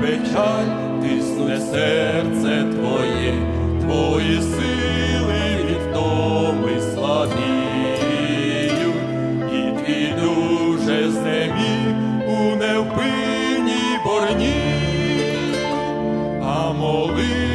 печаль, тисне серце твоє, твої сили від втоми слабіють, і твій дуже знеміг у невпинній борні, а молитви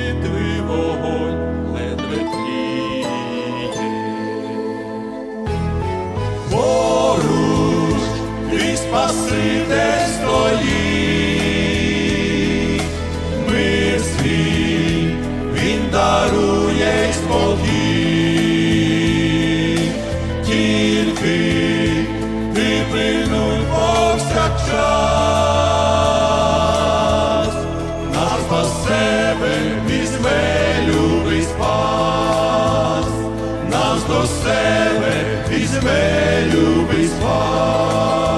нас до себе візьме любий спас.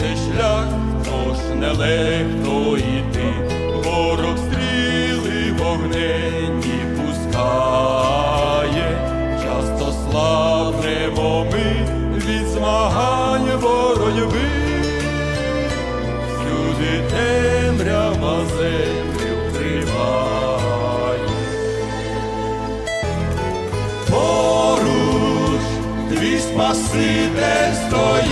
Цей шлях, тож нелегко йти, ворог стріли вогненні пускає, часто слабнемо ми від змагань боротьби, всюди темрява землю вкриває. Поруч твій спаситель стоїть,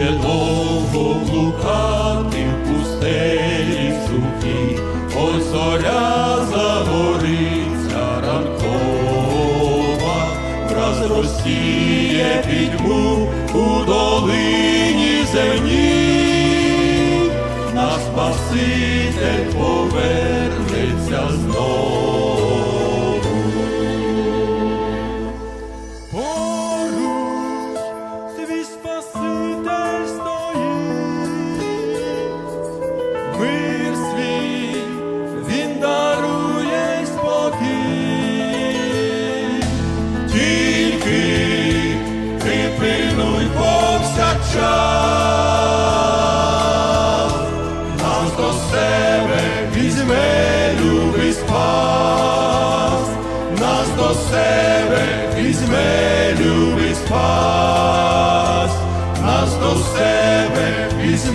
ще довго блукати в пустелі сухій, ось зоря загориться ранкова, враз розсіє пітьму у долині земній, наш Спаситель повернеться знову.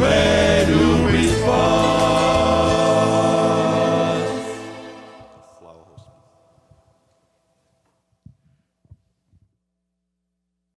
Любий